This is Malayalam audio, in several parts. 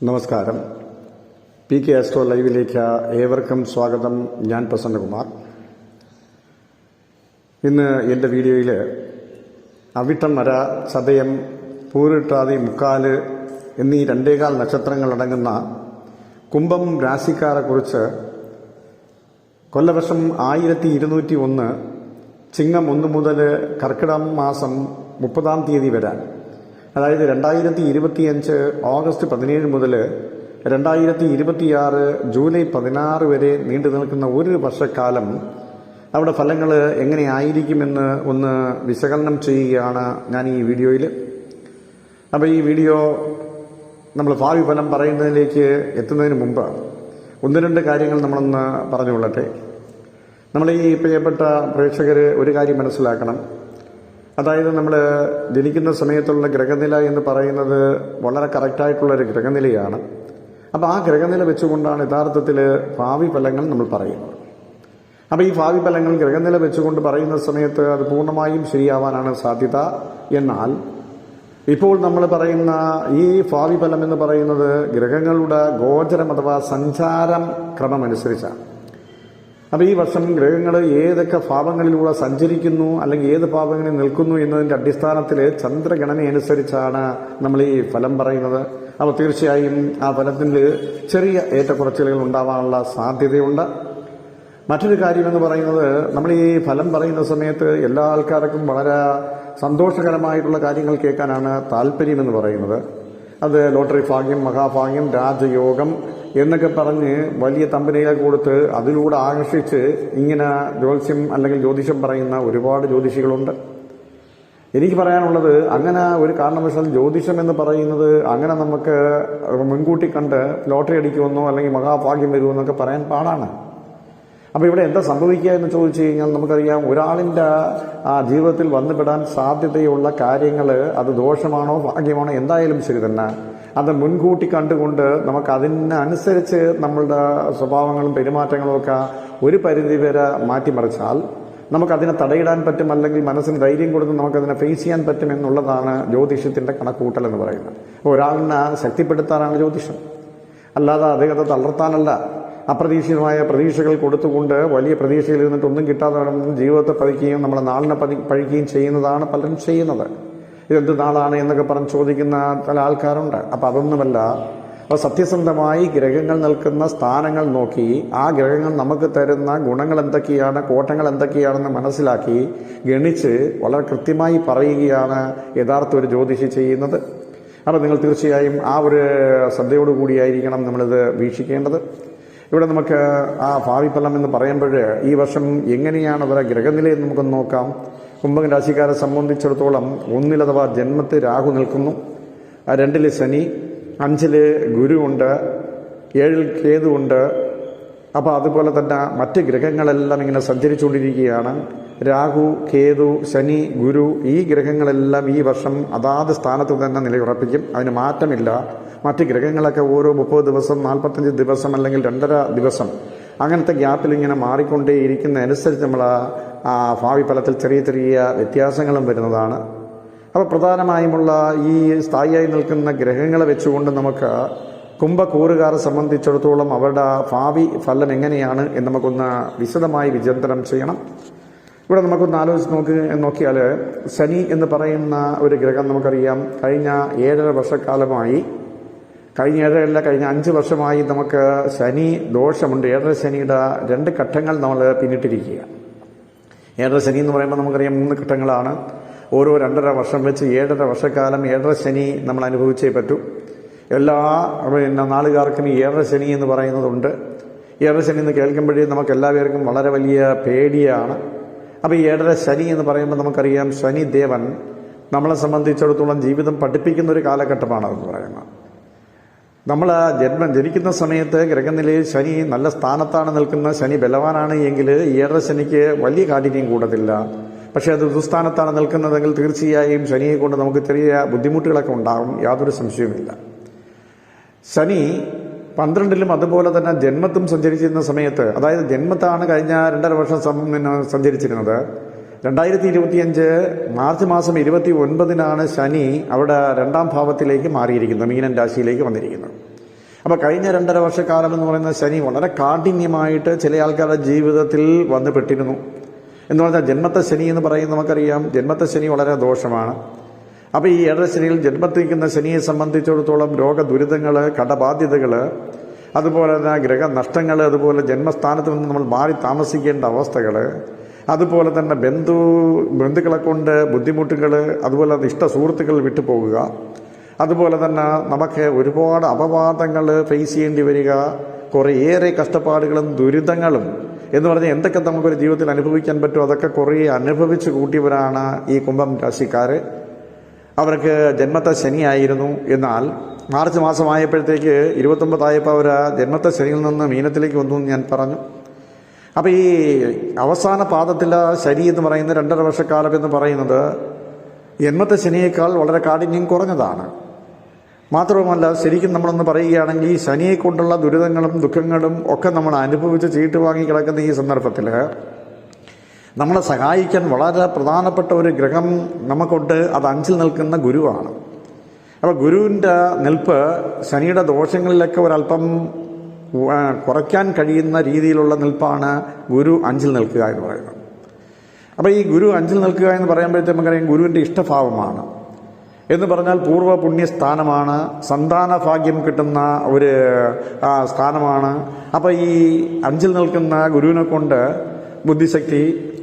നമസ്കാരം. പി കെ ആസ്ട്രോ ലൈവിലേക്ക് ഏവർക്കും സ്വാഗതം. ഞാൻ പ്രസന്നകുമാർ. ഇന്ന് എന്റെ വീഡിയോയിൽ അവിട്ടം വര ചതയം പൂരിട്ടാതി മുക്കാൽ എന്നീ രണ്ടേകാൽ നക്ഷത്രങ്ങളടങ്ങുന്ന കുംഭം രാശിക്കാരെക്കുറിച്ച് കൊല്ലവർഷം ആയിരത്തി ഇരുന്നൂറ്റി ഒന്ന് ചിങ്ങം ഒന്ന് മുതൽ കർക്കിടം മാസം മുപ്പതാം തീയതി വരെ അതായത് രണ്ടായിരത്തി ഇരുപത്തിയഞ്ച് ഓഗസ്റ്റ് പതിനേഴ് മുതൽ രണ്ടായിരത്തി ഇരുപത്തിയാറ് ജൂലൈ പതിനാറ് വരെ നീണ്ടു നിൽക്കുന്ന ഒരു വർഷക്കാലം അവിടെ ഫലങ്ങൾ എങ്ങനെയായിരിക്കുമെന്ന് ഒന്ന് വിശകലനം ചെയ്യുകയാണ് ഞാൻ ഈ വീഡിയോയിൽ അപ്പോൾ ഈ വീഡിയോ നമ്മൾ ഭാവി ഫലം പറയുന്നതിലേക്ക് എത്തുന്നതിന് മുമ്പ് ഒന്ന് രണ്ട് കാര്യങ്ങൾ നമ്മളൊന്ന് പറഞ്ഞുകൊള്ളട്ടെ. നമ്മൾ ഈ പ്രിയപ്പെട്ട പ്രേക്ഷകർ ഒരു കാര്യം മനസ്സിലാക്കണം. അതായത് നമ്മൾ ജനിക്കുന്ന സമയത്തുള്ള ഗ്രഹനില എന്ന് പറയുന്നത് വളരെ കറക്റ്റായിട്ടുള്ളൊരു ഗ്രഹനിലയാണ്. അപ്പോൾ ആ ഗ്രഹനില വെച്ചുകൊണ്ടാണ് യഥാർത്ഥത്തിൽ ഭാവി ഫലങ്ങൾ നമ്മൾ പറയുന്നത്. അപ്പോൾ ഈ ഭാവി ഫലങ്ങൾ ഗ്രഹനില വെച്ചുകൊണ്ട് പറയുന്ന സമയത്ത് അത് പൂർണമായും ശരിയാവാനാണ് സാധ്യത. എന്നാൽ ഇപ്പോൾ നമ്മൾ പറയുന്ന ഈ ഭാവി ഫലം എന്ന് പറയുന്നത് ഗ്രഹങ്ങളുടെ ഗോചരം അഥവാ സഞ്ചാരം ക്രമമനുസരിച്ചാണ്. അപ്പോൾ ഈ വർഷം ഗ്രഹങ്ങൾ ഏതൊക്കെ ഭാവങ്ങളിലൂടെ സഞ്ചരിക്കുന്നു അല്ലെങ്കിൽ ഏത് ഭാവങ്ങളിൽ നിൽക്കുന്നു എന്നതിന്റെ അടിസ്ഥാനത്തിൽ ചന്ദ്രഗണന അനുസരിച്ചാണ് നമ്മൾ ഈ ഫലം പറയുന്നത്. അപ്പോൾ തീർച്ചയായും ആ ഫലത്തിൽ ചെറിയ ഏറ്റക്കുറച്ചിലുകൾ ഉണ്ടാവാനുള്ള സാധ്യതയുണ്ട്. മറ്റൊരു കാര്യമെന്ന് പറയുന്നത് നമ്മൾ ഈ ഫലം പറയുന്ന സമയത്ത് എല്ലാ ആൾക്കാർക്കും വളരെ സന്തോഷകരമായിട്ടുള്ള കാര്യങ്ങൾ കേൾക്കാനാണ് താല്പര്യമെന്ന് പറയുന്നത്. അത് ലോട്ടറി ഭാഗ്യം മഹാഭാഗ്യം രാജയോഗം എന്നൊക്കെ പറഞ്ഞ് വലിയ തമ്പനികൾ കൊടുത്ത് അതിലൂടെ ആകർഷിച്ച് ഇങ്ങനെ ജ്യോത്സ്യം അല്ലെങ്കിൽ ജ്യോതിഷം പറയുന്ന ഒരുപാട് ജ്യോതിഷികളുണ്ട്. എനിക്ക് പറയാനുള്ളത് അങ്ങനെ ഒരു കാരണവശാൽ ജ്യോതിഷം എന്ന് പറയുന്നത് അങ്ങനെ നമുക്ക് മുൻകൂട്ടി കണ്ട് ലോട്ടറി അടിക്കുമെന്നോ അല്ലെങ്കിൽ മഹാഭാഗ്യം വരുമെന്നൊക്കെ പറയാൻ പാടാണ്. അപ്പോൾ ഇവിടെ എന്താ സംഭവിക്കുക എന്ന് ചോദിച്ചു കഴിഞ്ഞാൽ നമുക്കറിയാം ഒരാളിന്റെ ആ ജീവിതത്തിൽ വന്നുപെടാൻ സാധ്യതയുള്ള കാര്യങ്ങൾ അത് ദോഷമാണോ ഭാഗ്യമാണോ എന്തായാലും ശരി തന്നെ. അത് മുൻകൂട്ടി കണ്ടുകൊണ്ട് നമുക്ക് അതിനനുസരിച്ച് നമ്മളുടെ സ്വഭാവങ്ങളും പെരുമാറ്റങ്ങളും ഒക്കെ ഒരു പരിധി വരെ മാറ്റിമറിച്ചാൽ നമുക്കതിനെ തടയിടാൻ പറ്റും അല്ലെങ്കിൽ മനസ്സിന് ധൈര്യം കൊടുത്ത് നമുക്കതിനെ ഫേസ് ചെയ്യാൻ പറ്റും എന്നുള്ളതാണ് ജ്യോതിഷത്തിന്റെ കണക്കൂട്ടൽ എന്ന് പറയുന്നത്. ഒരാളിനെ ശക്തിപ്പെടുത്താനാണ് ജ്യോതിഷം. അല്ലാതെ അദ്ദേഹത്തെ തളർത്താനല്ല. അപ്രതീക്ഷിതമായ പ്രതീക്ഷകൾ കൊടുത്തുകൊണ്ട് വലിയ പ്രതീക്ഷയിൽ ഇരുന്നിട്ട് ഒന്നും കിട്ടാതെ വരുമ്പോൾ ജീവിതത്തെ പതിക്കുകയും നമ്മളെ നാളിനെ പതി പഴിക്കുകയും ചെയ്യുന്നതാണ് പലരും ചെയ്യുന്നത്. ഇതെന്ത് നാളാണ് എന്നൊക്കെ പറഞ്ഞ് ചോദിക്കുന്ന ചില ആൾക്കാരുണ്ട്. അപ്പം അതൊന്നുമല്ല അപ്പോൾ സത്യസന്ധമായി ഗ്രഹങ്ങൾ നിൽക്കുന്ന സ്ഥാനങ്ങൾ നോക്കി ആ ഗ്രഹങ്ങൾ നമുക്ക് തരുന്ന ഗുണങ്ങൾ എന്തൊക്കെയാണ് കോട്ടങ്ങൾ എന്തൊക്കെയാണെന്ന് മനസ്സിലാക്കി ഗണിച്ച് വളരെ കൃത്യമായി പറയുകയാണ് യഥാർത്ഥ ഒരു ജ്യോതിഷി ചെയ്യുന്നത്. അപ്പോൾ നിങ്ങൾ തീർച്ചയായും ആ ഒരു ശ്രദ്ധയോടുകൂടിയായിരിക്കണം നമ്മളിത് വീക്ഷിക്കേണ്ടത്. ഇവിടെ നമുക്ക് ആ ഭാവി ഫലം എന്ന് പറയുമ്പോൾ ഈ വർഷം എങ്ങനെയാണ് അവരെ ഗ്രഹനിലയെന്ന് നമുക്കൊന്ന് നോക്കാം. കുംഭകൻ രാശിക്കാരെ സംബന്ധിച്ചിടത്തോളം ഒന്നിൽ അഥവാ ജന്മത്തിൽ രാഹു നിൽക്കുന്നു. രണ്ടിൽ ശനി അഞ്ചിൽ ഗുരുവുണ്ട് ഏഴിൽ കേതുവുണ്ട് അപ്പോൾ അതുപോലെ തന്നെ മറ്റ് ഗ്രഹങ്ങളെല്ലാം ഇങ്ങനെ സഞ്ചരിച്ചുകൊണ്ടിരിക്കുകയാണ്. രാഹു കേതു ശനി ഗുരു ഈ ഗ്രഹങ്ങളെല്ലാം ഈ വർഷം അതാത് സ്ഥാനത്ത് തന്നെ നിലയുറപ്പിക്കും. അതിന് മാറ്റമില്ല. മറ്റ് ഗ്രഹങ്ങളൊക്കെ ഓരോ മുപ്പത് ദിവസം നാൽപ്പത്തഞ്ച് ദിവസം അല്ലെങ്കിൽ രണ്ടര ദിവസം അങ്ങനത്തെ ഗ്യാപ്പിൽ ഇങ്ങനെ മാറിക്കൊണ്ടേയിരിക്കുന്നതനുസരിച്ച് നമ്മൾ ആ ഭാവി ഫലത്തിൽ ചെറിയ ചെറിയ വ്യത്യാസങ്ങളും വരുന്നതാണ്. അപ്പോൾ പ്രധാനമായുമുള്ള ഈ സ്ഥായിയായി നിൽക്കുന്ന ഗ്രഹങ്ങളെ വെച്ചുകൊണ്ട് നമുക്ക് കുംഭക്കൂറുകാരെ സംബന്ധിച്ചിടത്തോളം അവരുടെ ഭാവി ഫലം എങ്ങനെയാണ് എന്ന് നമുക്കൊന്ന് വിശദമായി വിചിന്തനം ചെയ്യണം. ഇവിടെ നമുക്കൊന്ന് ആലോചിച്ച് നോക്കി നോക്കിയാൽ ശനി എന്ന് പറയുന്ന ഒരു ഗ്രഹം നമുക്കറിയാം. കഴിഞ്ഞ ഏഴര വർഷക്കാലമായി. കഴിഞ്ഞ ഏഴരല്ല കഴിഞ്ഞ അഞ്ച് വർഷമായി നമുക്ക് ശനി ദോഷമുണ്ട്. ഏഴര ശനിയുടെ രണ്ട് ഘട്ടങ്ങൾ നമ്മൾ പിന്നിട്ടിരിക്കുക ഏഴര ശനി എന്ന് പറയുമ്പോൾ നമുക്കറിയാം മൂന്ന് ഘട്ടങ്ങളാണ്. ഓരോ രണ്ടര വർഷം വെച്ച് ഏഴര വർഷക്കാലം ഏഴര ശനി നമ്മൾ അനുഭവിച്ചേ പറ്റൂ. എല്ലാ പിന്നെ നാളുകാർക്കും ഏഴര ശനി എന്ന് പറയുന്നതുണ്ട്. ഏഴര ശനി എന്ന് കേൾക്കുമ്പോഴേ നമുക്ക് എല്ലാവർക്കും വളരെ വലിയ പേടിയാണ്. അപ്പോൾ ഈ ഏഴര ശനി എന്ന് പറയുമ്പോൾ നമുക്കറിയാം ശനി ദേവൻ നമ്മളെ സംബന്ധിച്ചിടത്തോളം ജീവിതം പഠിപ്പിക്കുന്ന ഒരു കാലഘട്ടമാണ് എന്ന് പറയുന്നത്. നമ്മൾ ജന്മം ജനിക്കുന്ന സമയത്ത് ഗ്രഹനിലയിൽ ശനി നല്ല സ്ഥാനത്താണ് നിൽക്കുന്ന ശനി ബലവാനാണ് എങ്കിൽ ഏഴര ശനിക്ക് വലിയ കാഠിന്യം കൂടത്തില്ല. പക്ഷേ അത് ദുസ്ഥാനത്താണ് നിൽക്കുന്നതെങ്കിൽ തീർച്ചയായും ശനിയെ കൊണ്ട് നമുക്ക് ചെറിയ ബുദ്ധിമുട്ടുകളൊക്കെ ഉണ്ടാകും യാതൊരു സംശയവുമില്ല. ശനി പന്ത്രണ്ടിലും അതുപോലെ തന്നെ ജന്മത്തും സഞ്ചരിച്ചിരുന്ന സമയത്ത് അതായത് ജന്മത്താണ് കഴിഞ്ഞ രണ്ടര വർഷം സമയം സഞ്ചരിച്ചിരുന്നത്. രണ്ടായിരത്തി ഇരുപത്തിയഞ്ച് മാർച്ച് മാസം ഇരുപത്തി ഒൻപതിനാണ് ശനി അവിടെ രണ്ടാം ഭാവത്തിലേക്ക് മാറിയിരിക്കുന്നത് മീനൻ രാശിയിലേക്ക് വന്നിരിക്കുന്നത് അപ്പോൾ കഴിഞ്ഞ രണ്ടര വർഷക്കാലം എന്ന് പറയുന്ന ശനി വളരെ കാഠിന്യമായിട്ട് ചില ആൾക്കാരുടെ ജീവിതത്തിൽ വന്നു പെട്ടിരുന്നു. എന്ന് പറഞ്ഞാൽ ജന്മത്തെ ശനി എന്ന് പറയുന്നത് നമുക്കറിയാം. ജന്മത്തെ ശനി വളരെ ദോഷമാണ്. അപ്പോൾ ഈ ഏഴര ശനിയിൽ ജന്മത്തിരിക്കുന്ന ശനിയെ സംബന്ധിച്ചിടത്തോളം രോഗദുരിതങ്ങൾ കടബാധ്യതകൾ അതുപോലെ തന്നെ ഗ്രഹനഷ്ടങ്ങൾ അതുപോലെ ജന്മസ്ഥാനത്ത് നിന്ന് നമ്മൾ മാറി താമസിക്കേണ്ട അവസ്ഥകൾ അതുപോലെ തന്നെ ബന്ധു ബന്ധുക്കളെ കൊണ്ട് ബുദ്ധിമുട്ടുകൾ അതുപോലെ ഇഷ്ട സുഹൃത്തുക്കൾ വിട്ടുപോകുക അതുപോലെ തന്നെ നമുക്ക് ഒരുപാട് അപവാദങ്ങൾ ഫേസ് ചെയ്യേണ്ടി വരിക കുറേയേറെ കഷ്ടപ്പാടുകളും ദുരിതങ്ങളും എന്ന് പറഞ്ഞാൽ എന്തൊക്കെ നമുക്കൊരു ജീവിതത്തിൽ അനുഭവിക്കാൻ പറ്റുമോ അതൊക്കെ കുറേ അനുഭവിച്ച് കൂട്ടിയവരാണ് ഈ കുംഭം രാശിക്കാർ അവർക്ക് ജന്മത്തെ ശനിയായിരുന്നു. എന്നാൽ മാർച്ച് മാസമായപ്പോഴത്തേക്ക് ഇരുപത്തൊമ്പതായപ്പോൾ അവർ ജന്മത്തെ ശനിയിൽ നിന്ന് മീനത്തിലേക്ക് വന്നു എന്ന് ഞാൻ പറഞ്ഞു. അപ്പോൾ ഈ അവസാന പാദത്തിലെ ശനി എന്ന് പറയുന്നത് രണ്ടര വർഷക്കാലം എന്ന് പറയുന്നത് ജന്മത്തെ ശനിയേക്കാൾ വളരെ കാഠിന്യം കുറഞ്ഞതാണ്. മാത്രവുമല്ല ശരിക്കും നമ്മളൊന്ന് പറയുകയാണെങ്കിൽ ഈ ശനിയെ കൊണ്ടുള്ള ദുരിതങ്ങളും ദുഃഖങ്ങളും ഒക്കെ നമ്മൾ അനുഭവിച്ച് ചീട്ട് വാങ്ങി കിടക്കുന്ന ഈ സന്ദർഭത്തിൽ നമ്മളെ സഹായിക്കാൻ വളരെ പ്രധാനപ്പെട്ട ഒരു ഗ്രഹം നമുക്കുണ്ട്. അത് അഞ്ചിൽ നിൽക്കുന്ന ഗുരുവാണ്. അപ്പോൾ ഗുരുവിന്റെ നിൽപ്പ് ശനിയുടെ ദോഷങ്ങളിലൊക്കെ ഒരല്പം കുറയ്ക്കാൻ കഴിയുന്ന രീതിയിലുള്ള നിൽപ്പാണ് ഗുരു അഞ്ചിൽ നിൽക്കുക എന്ന് പറയുന്നത്. അപ്പോൾ ഈ ഗുരു അഞ്ചിൽ നിൽക്കുക എന്ന് പറയുമ്പോഴത്തേക്ക് നമുക്കറിയാം ഗുരുവിന്റെ ഇഷ്ടഭാവമാണ്. എന്ന് പറഞ്ഞാൽ പൂർവ പുണ്യസ്ഥാനമാണ് സന്താന ഭാഗ്യം കിട്ടുന്ന ഒരു സ്ഥാനമാണ്. അപ്പോൾ ഈ അഞ്ചിൽ നിൽക്കുന്ന ഗുരുവിനെ കൊണ്ട് ബുദ്ധിശക്തി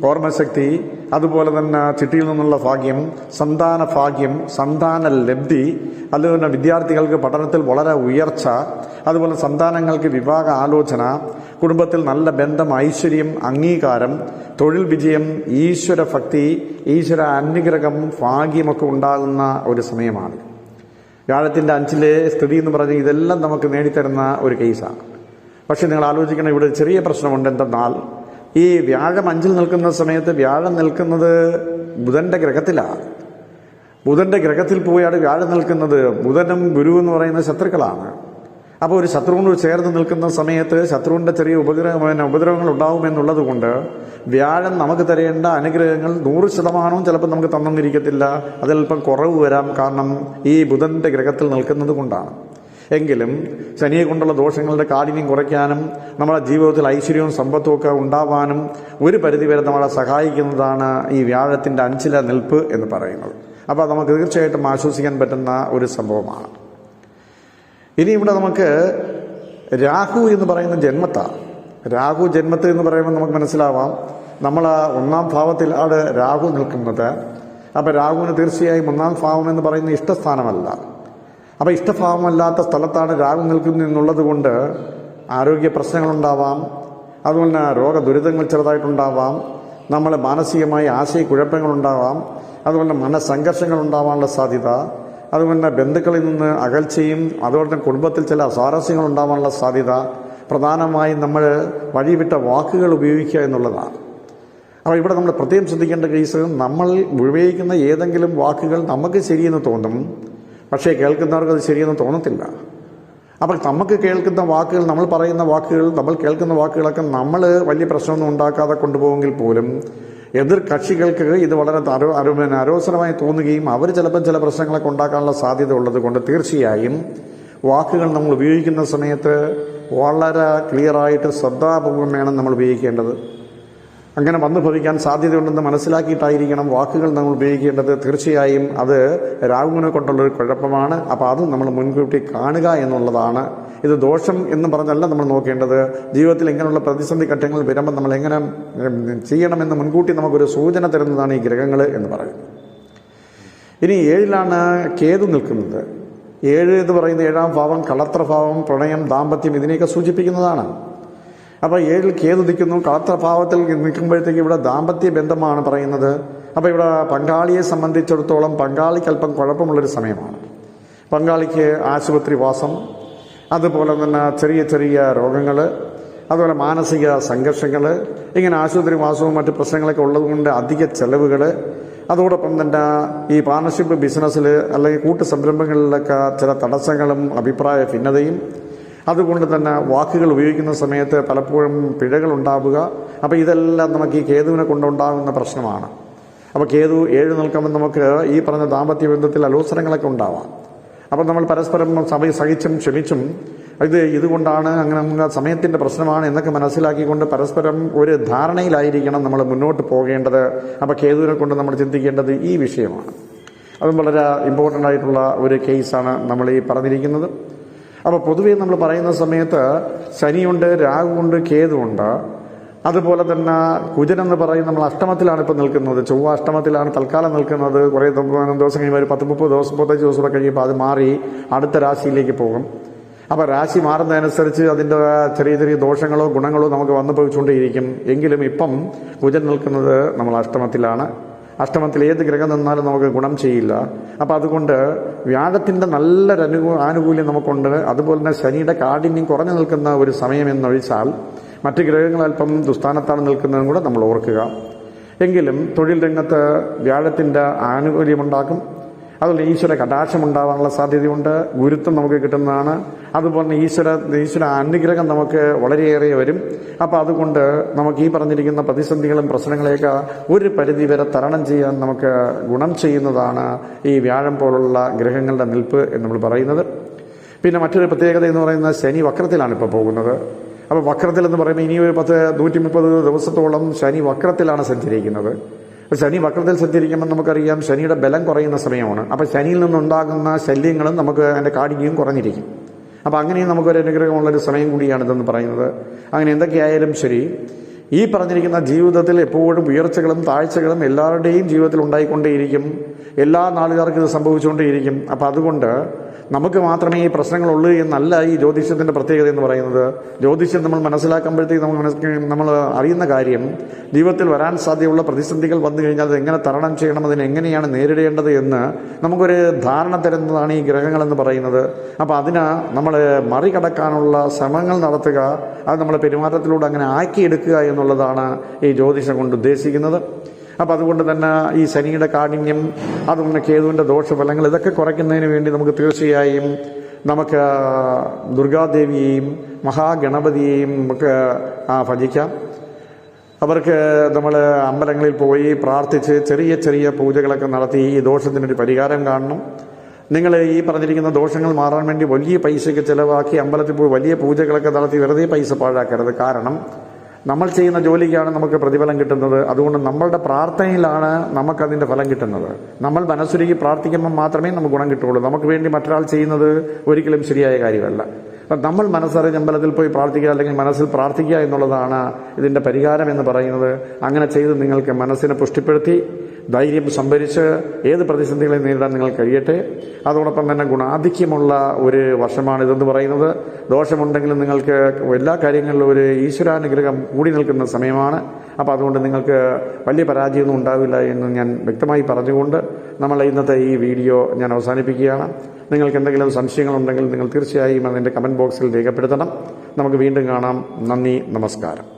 ഓർമ്മശക്തി അതുപോലെ തന്നെ ചിട്ടിയിൽ നിന്നുള്ള ഭാഗ്യം സന്താന ഭാഗ്യം സന്താന ലബ്ധി അതുപോലെ തന്നെ വിദ്യാർത്ഥികൾക്ക് പഠനത്തിൽ വളരെ ഉയർച്ച അതുപോലെ സന്താനങ്ങൾക്ക് വിവാഹ ആലോചന കുടുംബത്തിൽ നല്ല ബന്ധം ഐശ്വര്യം അംഗീകാരം തൊഴിൽ വിജയം ഈശ്വര ഭക്തി ഈശ്വര അനുഗ്രഹം ഭാഗ്യമൊക്കെ ഉണ്ടാകുന്ന ഒരു സമയമാണ്. വ്യാഴത്തിന്റെ അഞ്ചിലെ സ്ഥിതി എന്ന് പറഞ്ഞാൽ ഇതെല്ലാം നമുക്ക് നേടിത്തരുന്ന ഒരു കേസാണ് പക്ഷേ നിങ്ങൾ ആലോചിക്കണം ഇവിടെ ചെറിയ പ്രശ്നമുണ്ട്. എന്തെന്നാൽ ഈ വ്യാഴം അഞ്ചിൽ നിൽക്കുന്ന സമയത്ത് വ്യാഴം നിൽക്കുന്നത് ബുധന്റെ ഗ്രഹത്തിലാണ് ബുധന്റെ ഗ്രഹത്തിൽ പോയാണ് വ്യാഴം നിൽക്കുന്നത്. ബുധനും ഗുരു എന്ന് പറയുന്ന ശത്രുക്കളാണ്. അപ്പോൾ ഒരു ശത്രുവിനോട് ചേർന്ന് നിൽക്കുന്ന സമയത്ത് ശത്രുവിന്റെ ചെറിയ ഉപഗ്രഹ ഉപദ്രവങ്ങൾ ഉണ്ടാവുമെന്നുള്ളത് കൊണ്ട് വ്യാഴം നമുക്ക് തരേണ്ട അനുഗ്രഹങ്ങൾ നൂറ് ശതമാനവും ചിലപ്പോൾ നമുക്ക് തന്നിരിക്കത്തില്ല. അതിലപ്പം കുറവ് വരാം. കാരണം ഈ ബുധന്റെ ഗ്രഹത്തിൽ നിൽക്കുന്നത് കൊണ്ടാണ്. എങ്കിലും ശനിയെ കൊണ്ടുള്ള ദോഷങ്ങളുടെ കാഠിന്യം കുറയ്ക്കാനും നമ്മുടെ ജീവിതത്തിൽ ഐശ്വര്യവും സമ്പത്തും ഒക്കെ ഉണ്ടാവാനും ഒരു പരിധിവരെ നമ്മളെ സഹായിക്കുന്നതാണ് ഈ വ്യാഴത്തിന്റെ അഞ്ചില നിൽപ്പ് എന്ന് പറയുന്നത്. അപ്പോൾ നമുക്ക് തീർച്ചയായിട്ടും ആശ്വസിക്കാൻ പറ്റുന്ന ഒരു സംഭവമാണ്. ഇനി ഇവിടെ നമുക്ക് രാഹു എന്ന് പറയുന്ന ജന്മത്താണ് രാഹു ജന്മത്ത് എന്ന് പറയുമ്പോൾ നമുക്ക് മനസ്സിലാവാം. നമ്മൾ ഒന്നാം ഭാവത്തിലാണ് രാഹു നിൽക്കുന്നത്. അപ്പോൾ രാഹുവിന് തീർച്ചയായും ഒന്നാം ഭാവം എന്ന് പറയുന്ന ഇഷ്ടസ്ഥാനമല്ല. അപ്പോൾ ഇഷ്ടഭാവമല്ലാത്ത സ്ഥലത്താണ് രാഹു നിൽക്കുന്നത് എന്നുള്ളത് കൊണ്ട് ആരോഗ്യ പ്രശ്നങ്ങളുണ്ടാവാം. അതുപോലെ തന്നെ രോഗദുരിതങ്ങൾ ചെറുതായിട്ടുണ്ടാവാം. നമ്മൾ മാനസികമായി ആശയക്കുഴപ്പങ്ങളുണ്ടാവാം. അതുപോലെ തന്നെ മനസ്സംഘർഷങ്ങൾ ഉണ്ടാവാനുള്ള സാധ്യത. അതുപോലെ തന്നെ ബന്ധുക്കളിൽ നിന്ന് അകൽച്ചയും അതുപോലെ തന്നെ കുടുംബത്തിൽ ചില സ്വാരസ്യങ്ങൾ ഉണ്ടാവാനുള്ള സാധ്യത. പ്രധാനമായും നമ്മൾ വഴിവിട്ട വാക്കുകൾ ഉപയോഗിക്കുക എന്നുള്ളതാണ്. അപ്പോൾ ഇവിടെ നമ്മൾ പ്രത്യേകം ശ്രദ്ധിക്കേണ്ട കേസ് നമ്മൾ ഉപയോഗിക്കുന്ന ഏതെങ്കിലും വാക്കുകൾ നമുക്ക് ശരിയെന്ന് തോന്നും. പക്ഷേ കേൾക്കുന്നവർക്ക് അത് ശരിയെന്ന് തോന്നത്തില്ല. അപ്പോൾ നമുക്ക് കേൾക്കുന്ന വാക്കുകൾ നമ്മൾ പറയുന്ന വാക്കുകൾ നമ്മൾ കേൾക്കുന്ന വാക്കുകളൊക്കെ നമ്മൾ വലിയ പ്രശ്നമൊന്നും ഉണ്ടാക്കാതെ കൊണ്ടുപോകുമെങ്കിൽ പോലും എതിർ കക്ഷികൾക്ക് ഇത് വളരെ അരോ അരോ അരോസരമായി തോന്നുകയും അവർ ചിലപ്പോൾ ചില പ്രശ്നങ്ങളൊക്കെ ഉണ്ടാക്കാനുള്ള സാധ്യത ഉള്ളത് കൊണ്ട് തീർച്ചയായും വാക്കുകൾ നമ്മൾ ഉപയോഗിക്കുന്ന സമയത്ത് വളരെ ക്ലിയറായിട്ട് ശ്രദ്ധാപൂർവം വേണം നമ്മൾ ഉപയോഗിക്കേണ്ടത്. അങ്ങനെ വന്നു ഭവിക്കാൻ സാധ്യതയുണ്ടെന്ന് മനസ്സിലാക്കിയിട്ടായിരിക്കണം വാക്കുകൾ നമ്മൾ ഉപയോഗിക്കേണ്ടത്. തീർച്ചയായും അത് രാഹുവിനെ കൊണ്ടുള്ളൊരു കുഴപ്പമാണ്. അപ്പോൾ അത് നമ്മൾ മുൻകൂട്ടി കാണുക എന്നുള്ളതാണ്. ഇത് ദോഷം എന്ന് പറഞ്ഞല്ല നമ്മൾ നോക്കേണ്ടത്. ജീവിതത്തിൽ ഇങ്ങനെയുള്ള പ്രതിസന്ധി ഘട്ടങ്ങൾ വരുമ്പോൾ നമ്മൾ എങ്ങനെ ചെയ്യണമെന്ന് മുൻകൂട്ടി നമുക്കൊരു സൂചന തരുന്നതാണ് ഈ ഗ്രഹങ്ങൾ എന്ന് പറയുന്നത്. ഇനി ഏഴിലാണ് കേതു നിൽക്കുന്നത്. ഏഴ് എന്ന് പറയുന്ന ഏഴാം ഭാവം കളത്രഭാവം പ്രണയം ദാമ്പത്യം ഇതിനെയൊക്കെ സൂചിപ്പിക്കുന്നതാണ്. അപ്പോൾ ഏഴിൽ കേതു നിൽക്കുന്നു കളത്രഭാവത്തിൽ നിൽക്കുമ്പോഴത്തേക്ക് ഇവിടെ ദാമ്പത്യ ബന്ധമാണ് പറയുന്നത്. അപ്പോൾ ഇവിടെ പങ്കാളിയെ സംബന്ധിച്ചിടത്തോളം പങ്കാളിക്ക് അല്പം കുഴപ്പമുള്ളൊരു സമയമാണ്. പങ്കാളിക്ക് ആശുപത്രി വാസം അതുപോലെ തന്നെ ചെറിയ ചെറിയ രോഗങ്ങൾ അതുപോലെ മാനസിക സംഘർഷങ്ങൾ ഇങ്ങനെ ആശുപത്രി വാസവും മറ്റ് പ്രശ്നങ്ങളൊക്കെ ഉള്ളതുകൊണ്ട് അധിക ചെലവുകൾ അതോടൊപ്പം തന്നെ ഈ പാർട്ണർഷിപ്പ് ബിസിനസ്സിൽ അല്ലെങ്കിൽ കൂട്ടു സംരംഭങ്ങളിലൊക്കെ ചില തടസ്സങ്ങളും അഭിപ്രായ ഭിന്നതയും അതുകൊണ്ട് തന്നെ വാക്കുകൾ ഉപയോഗിക്കുന്ന സമയത്ത് പലപ്പോഴും പിഴകൾ ഉണ്ടാവുക. അപ്പോൾ ഇതെല്ലാം നമുക്ക് ഈ കേതുവിനെ കൊണ്ടുണ്ടാകുന്ന പ്രശ്നമാണ്. അപ്പോൾ കേതു ഏഴ് നിൽക്കുമ്പോൾ നമുക്ക് ഈ പറഞ്ഞ ദാമ്പത്യ ബന്ധത്തിൽ അലോസരങ്ങളൊക്കെ ഉണ്ടാവാം. അപ്പോൾ നമ്മൾ പരസ്പരം സഭ സഹിച്ചും ക്ഷമിച്ചും ഇത് ഇതുകൊണ്ടാണ് അങ്ങനെ സമയത്തിന്റെ പ്രശ്നമാണ് എന്നൊക്കെ മനസ്സിലാക്കിക്കൊണ്ട് പരസ്പരം ഒരു ധാരണയിലായിരിക്കണം നമ്മൾ മുന്നോട്ട് പോകേണ്ടത്. അപ്പോൾ കേതുവിനെ കൊണ്ട് നമ്മൾ ചിന്തിക്കേണ്ടത് ഈ വിഷയമാണ്. അതും വളരെ ഇമ്പോർട്ടന്റ് ആയിട്ടുള്ള ഒരു കേസാണ് നമ്മൾ ഈ പറഞ്ഞിരിക്കുന്നത്. അപ്പോൾ പൊതുവേ നമ്മൾ പറയുന്ന സമയത്ത് ശനിയുണ്ട് രാഹുണ്ട് കേതുണ്ട് അതുപോലെ തന്നെ കുജൻ എന്ന് പറയും നമ്മൾ അഷ്ടമത്തിലാണ് ഇപ്പോൾ നിൽക്കുന്നത്. ചൊവ്വ അഷ്ടമത്തിലാണ് തൽക്കാലം നിൽക്കുന്നത്. കുറേ ദിവ- ദിവസം കഴിയുമ്പോൾ ഒരു പത്ത് മുപ്പത് ദിവസം മുപ്പത്തഞ്ച് ദിവസം കൂടെ കഴിയുമ്പോൾ അത് മാറി അടുത്ത രാശിയിലേക്ക് പോകും. അപ്പോൾ രാശി മാറുന്നതനുസരിച്ച് അതിന്റെ ചെറിയ ചെറിയ ദോഷങ്ങളോ ഗുണങ്ങളോ നമുക്ക് വന്നു പോയിച്ചുകൊണ്ടേയിരിക്കും എങ്കിലും ഇപ്പം കുജൻ നിൽക്കുന്നത് നമ്മൾ അഷ്ടമത്തിലാണ്. അഷ്ടമത്തിൽ ഏത് ഗ്രഹം നിന്നാലും നമുക്ക് ഗുണം ചെയ്യില്ല. അപ്പോൾ അതുകൊണ്ട് വ്യാഴത്തിന്റെ നല്ലൊരു അനുകൂ ആനുകൂല്യം നമുക്കുണ്ട്. അതുപോലെ തന്നെ ശനിയുടെ കാഠിന്യം കുറഞ്ഞു നിൽക്കുന്ന ഒരു സമയം എന്നൊഴിച്ചാൽ മറ്റ് ഗ്രഹങ്ങൾ അല്പം ദുസ്ഥാനത്താണ് നിൽക്കുന്നതും കൂടെ നമ്മൾ ഓർക്കുക. എങ്കിലും തൊഴിൽ രംഗത്ത് വ്യാഴത്തിന്റെ ആനുകൂല്യമുണ്ടാക്കും അതുപോലെ ഈശ്വര കടാക്ഷം ഉണ്ടാവാനുള്ള സാധ്യതയുണ്ട്. ഗുരുത്വം നമുക്ക് കിട്ടുന്നതാണ്. അതുപോലെ ഈശ്വര ഈശ്വര അനുഗ്രഹം നമുക്ക് വളരെയേറെ വരും. അപ്പോൾ അതുകൊണ്ട് നമുക്ക് ഈ പറഞ്ഞിരിക്കുന്ന പ്രതിസന്ധികളും പ്രശ്നങ്ങളെയൊക്കെ ഒരു പരിധി വരെ തരണം ചെയ്യാൻ നമുക്ക് ഗുണം ചെയ്യുന്നതാണ് ഈ വ്യാഴം പോലുള്ള ഗ്രഹങ്ങളുടെ നിൽപ്പ് എന്ന് നമ്മൾ പറയുന്നത്. പിന്നെ മറ്റൊരു പ്രത്യേകത എന്ന് പറയുന്നത് ശനി വക്രത്തിലാണ് ഇപ്പോൾ പോകുന്നത്. അപ്പോൾ വക്രത്തിൽ എന്ന് പറയുമ്പോൾ ഇനി ഒരു പത്ത് നൂറ്റി മുപ്പത് ദിവസത്തോളം ശനി വക്രത്തിലാണ് സഞ്ചരിക്കുന്നത്. അപ്പോൾ ശനി വക്രത്തിൽ സഞ്ചരിക്കുമ്പോൾ നമുക്കറിയാം ശനിയുടെ ബലം കുറയുന്ന സമയമാണ്. അപ്പോൾ ശനിയിൽ നിന്നുണ്ടാകുന്ന ശല്യങ്ങളും നമുക്ക് അതിന്റെ കാഠിന്യവും കുറഞ്ഞിരിക്കും. അപ്പോൾ അങ്ങനെയും നമുക്കൊരു അനുഗ്രഹമുള്ളൊരു സമയം കൂടിയാണ് ഇതെന്ന് പറയുന്നത്. അങ്ങനെ എന്തൊക്കെയായാലും ശരി ഈ പറഞ്ഞിരിക്കുന്ന ജീവിതത്തിൽ എപ്പോഴും ഉയർച്ചകളും താഴ്ചകളും എല്ലാവരുടെയും ജീവിതത്തിൽ ഉണ്ടായിക്കൊണ്ടേയിരിക്കും. എല്ലാ നാളുകാർക്കും ഇത് സംഭവിച്ചുകൊണ്ടേയിരിക്കും. അപ്പോൾ അതുകൊണ്ട് നമുക്ക് മാത്രമേ ഈ പ്രശ്നങ്ങളുള്ളൂ എന്നല്ല ഈ ജ്യോതിഷത്തിന്റെ പ്രത്യേകത എന്ന് പറയുന്നത്. ജ്യോതിഷം നമ്മൾ മനസ്സിലാക്കുമ്പോഴത്തേക്ക് നമ്മൾ നമ്മൾ അറിയുന്ന കാര്യം ജീവിതത്തിൽ വരാൻ സാധ്യതയുള്ള പ്രതിസന്ധികൾ വന്നു കഴിഞ്ഞാൽ എങ്ങനെ തരണം ചെയ്യണം അതിനെ എങ്ങനെയാണ് നേരിടേണ്ടത് എന്ന് നമുക്കൊരു ധാരണ തരുന്നതാണ് ഈ ഗ്രഹങ്ങൾ എന്ന് പറയുന്നത്. അപ്പോൾ അതിന് നമ്മൾ മറികടക്കാനുള്ള ശ്രമങ്ങൾ നടത്തുക അത് നമ്മുടെ പെരുമാറ്റത്തിലൂടെ അങ്ങനെ ആക്കിയെടുക്കുക എന്നുള്ളതാണ് ഈ ജ്യോതിഷം കൊണ്ട് ഉദ്ദേശിക്കുന്നത്. അപ്പം അതുകൊണ്ട് തന്നെ ഈ ശനിയുടെ കാഠിന്യം അതുപോലെ കേതുവിന്റെ ദോഷഫലങ്ങൾ ഇതൊക്കെ കുറയ്ക്കുന്നതിന് വേണ്ടി നമുക്ക് തീർച്ചയായും നമുക്ക് ദുർഗാദേവിയെയും മഹാഗണപതിയെയും നമുക്ക് ഭജിക്കാം. അവർക്ക് നമ്മൾ അമ്പലങ്ങളിൽ പോയി പ്രാർത്ഥിച്ച് ചെറിയ ചെറിയ പൂജകളൊക്കെ നടത്തി ഈ ദോഷത്തിനൊരു പരിഹാരം കാണണം. നിങ്ങൾ ഈ പറഞ്ഞിരിക്കുന്ന ദോഷങ്ങൾ മാറാൻ വേണ്ടി വലിയ പൈസയ്ക്ക് ചിലവാക്കി അമ്പലത്തിൽ പോയി വലിയ പൂജകളൊക്കെ നടത്തി വെറുതെ പൈസ പാഴാക്കരുത്. കാരണം നമ്മൾ ചെയ്യുന്ന ജോലിക്കാണ് നമുക്ക് പ്രതിഫലം കിട്ടുന്നത്. അതുകൊണ്ട് നമ്മളുടെ പ്രാർത്ഥനയിലാണ് നമുക്കതിന്റെ ഫലം കിട്ടുന്നത്. നമ്മൾ മനസ്സൊരുക്കി പ്രാർത്ഥിക്കുമ്പോൾ മാത്രമേ നമുക്ക് ഗുണം കിട്ടുകയുള്ളൂ. നമുക്ക് വേണ്ടി മറ്റൊരാൾ ചെയ്യുന്നത് ഒരിക്കലും ശരിയായ കാര്യമല്ല. അപ്പം നമ്മൾ മനസ്സറിഞ്ഞ് അമ്പലത്തിൽ പോയി പ്രാർത്ഥിക്കുക അല്ലെങ്കിൽ മനസ്സിൽ പ്രാർത്ഥിക്കുക എന്നുള്ളതാണ് ഇതിന്റെ പരിഹാരം എന്ന് പറയുന്നത്. അങ്ങനെ ചെയ്ത് നിങ്ങൾക്ക് മനസ്സിനെ പുഷ്ടിപ്പെടുത്തി ധൈര്യം സംഭരിച്ച് ഏത് പ്രതിസന്ധികളെ നേരിടാൻ നിങ്ങൾ കഴിയട്ടെ. അതോടൊപ്പം തന്നെ ഗുണാധിക്യമുള്ള ഒരു വർഷമാണ് ഇതെന്ന് പറയുന്നത്. ദോഷമുണ്ടെങ്കിലും നിങ്ങൾക്ക് എല്ലാ കാര്യങ്ങളിലും ഒരു ഈശ്വരാനുഗ്രഹം കൂടി നിൽക്കുന്ന സമയമാണ്. അപ്പോൾ അതുകൊണ്ട് നിങ്ങൾക്ക് വലിയ പരാജയമൊന്നും ഉണ്ടാവില്ല എന്ന് ഞാൻ വ്യക്തമായി പറഞ്ഞുകൊണ്ട് നമ്മൾ ഇന്നത്തെ ഈ വീഡിയോ ഞാൻ അവസാനിപ്പിക്കുകയാണ്. നിങ്ങൾക്ക് എന്തെങ്കിലും സംശയങ്ങളുണ്ടെങ്കിൽ നിങ്ങൾ തീർച്ചയായും അതിന്റെ കമന്റ് ബോക്സിൽ രേഖപ്പെടുത്തണം. നമുക്ക് വീണ്ടും കാണാം. നന്ദി നമസ്കാരം.